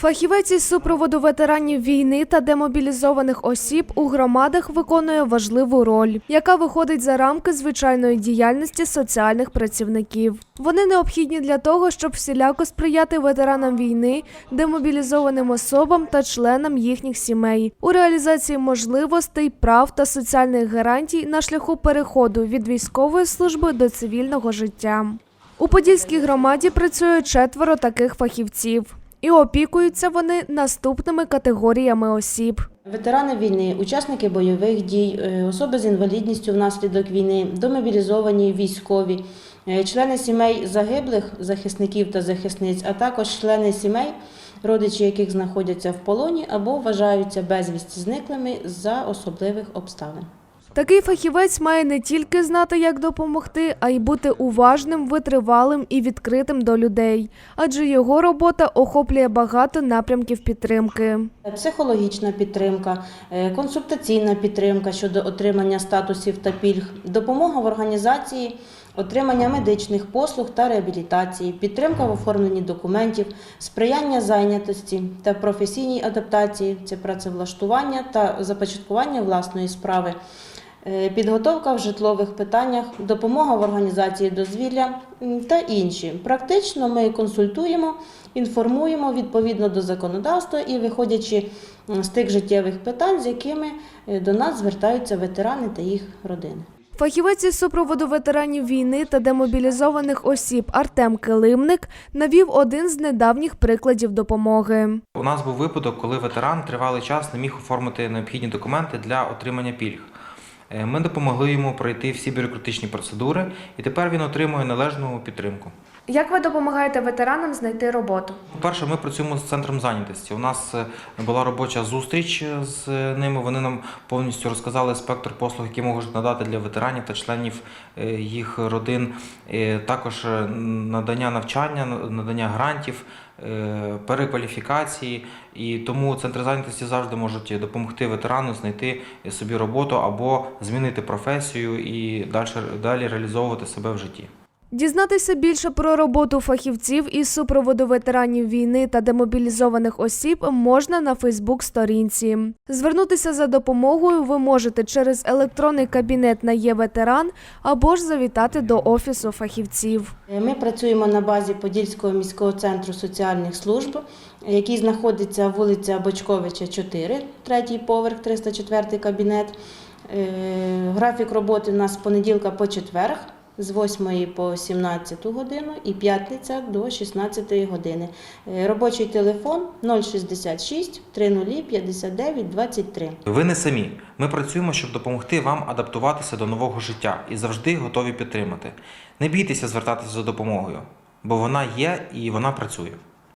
Фахівець із супроводу ветеранів війни та демобілізованих осіб у громадах виконує важливу роль, яка виходить за рамки звичайної діяльності соціальних працівників. Вони необхідні для того, щоб всіляко сприяти ветеранам війни, демобілізованим особам та членам їхніх сімей у реалізації можливостей, прав та соціальних гарантій на шляху переходу від військової служби до цивільного життя. У Подільській громаді працює четверо таких фахівців. І опікуються вони наступними категоріями осіб. Ветерани війни, учасники бойових дій, е, особи з інвалідністю внаслідок війни, домобілізовані військові, е, члени сімей загиблих захисників та захисниць, а також члени сімей, родичі яких знаходяться в полоні або вважаються безвісті зниклими за особливих обставин. Такий фахівець має не тільки знати, як допомогти, а й бути уважним, витривалим і відкритим до людей, адже його робота охоплює багато напрямків підтримки. Психологічна підтримка, е, консультаційна підтримка щодо отримання статусів та пільг, допомога в організації, отримання медичних послуг та реабілітації, підтримка в оформленні документів, сприяння зайнятості та професійній адаптації, це працевлаштування та започаткування власної справи. е, Підготовка в житлових питаннях, допомога в організації дозвілля та інші. Практично ми консультуємо, інформуємо відповідно до законодавства і виходячи з тих життєвих питань, з якими е, до нас звертаються ветерани та їх родини. Фахівець із супроводу ветеранів війни та демобілізованих осіб Артем Килимник навів один з недавніх прикладів допомоги. У нас був випадок, коли ветеран тривалий час не міг оформити необхідні документи для отримання пільг. Е, Ми допомогли йому пройти всі бюрократичні процедури, і тепер він отримує належну підтримку. Як ви допомагаєте ветеранам знайти роботу? По-перше, ми працюємо з центром зайнятості. У нас е, була робоча зустріч е, з ними. Вони нам повністю розказали спектр послуг, які можуть надати для ветеранів та членів е, їх родин. Е, Також е, надання навчання, надання грантів, е, перекваліфікації. І тому центри зайнятості завжди можуть допомогти ветерану знайти собі роботу або змінити професію і далі реалізовувати себе в житті. Дізнатися більше про роботу фахівців із супроводу ветеранів війни та демобілізованих осіб можна на Фейсбук-сторінці. Звернутися за допомогою ви можете через електронний кабінет на є-ветеран або ж завітати до офісу фахівців. Ми працюємо на базі Подільського міського центру соціальних служб, який знаходиться вулиця Бочковича, 4, третій поверх, 304 кабінет. Е, Графік роботи у нас з понеділка по четверг, з 8 по 17 годину і п'ятниця до 16 години. Е, Робочий телефон 066 30 59 23. Ви не самі. Ми працюємо, щоб допомогти вам адаптуватися до нового життя і завжди готові підтримати. Не бійтеся звертатися за допомогою, бо вона є і вона працює.